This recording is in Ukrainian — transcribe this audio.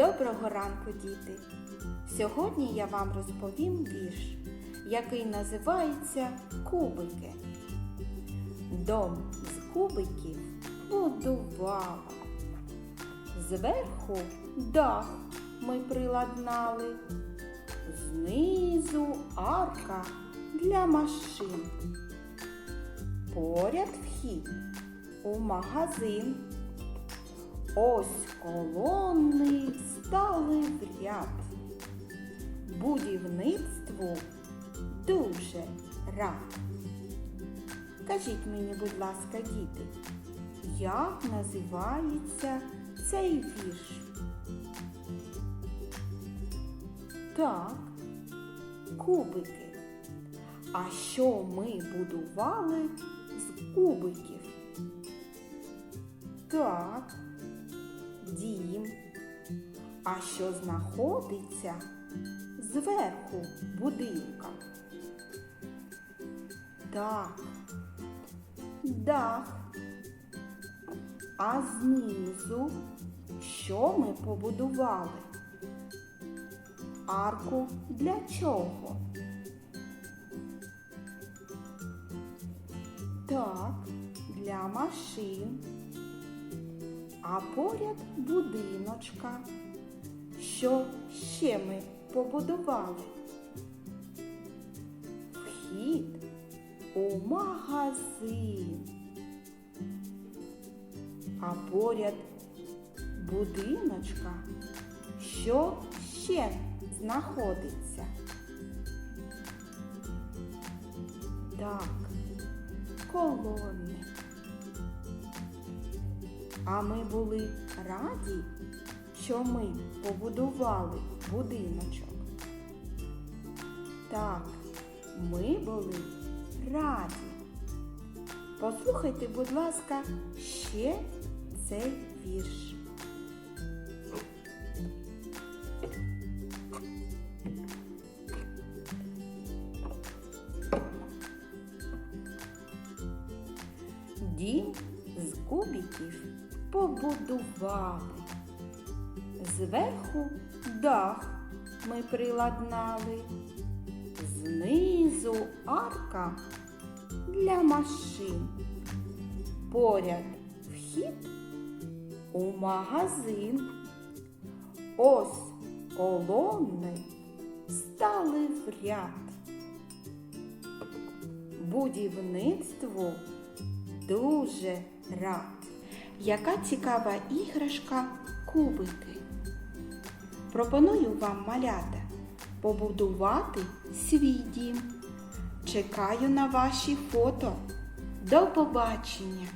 Доброго ранку, діти! Сьогодні я вам розповім вірш, який називається Кубики. Дом з кубиків будувала. Зверху дах ми приладнали, знизу арка для машин. Поряд вхід у магазин. Ось колони стали в ряд. Будівництву дуже рад. Кажіть мені, будь ласка, діти, як називається цей вірш? Так, кубики. А що ми будували з кубиків? Так, дім. А що знаходиться зверху будинка? Так, дах. А знизу що ми побудували? Арку для чого? Так, для машин. А поряд будиночка. Що ще ми побудували? Вхід у магазин. А поряд будиночка. Що ще знаходиться? Так, колони. А ми були раді, що ми побудували будиночок. Так, ми були раді. Послухайте, будь ласка, ще цей вірш. Дім з кубиків побудували. Зверху дах ми приладнали, знизу арка для машин. Поряд вхід у магазин. Ось колони стали в ряд. Будівництву дуже рад. Яка цікава іграшка кубики. Пропоную вам малята побудувати свій дім. Чекаю на ваші фото. До побачення!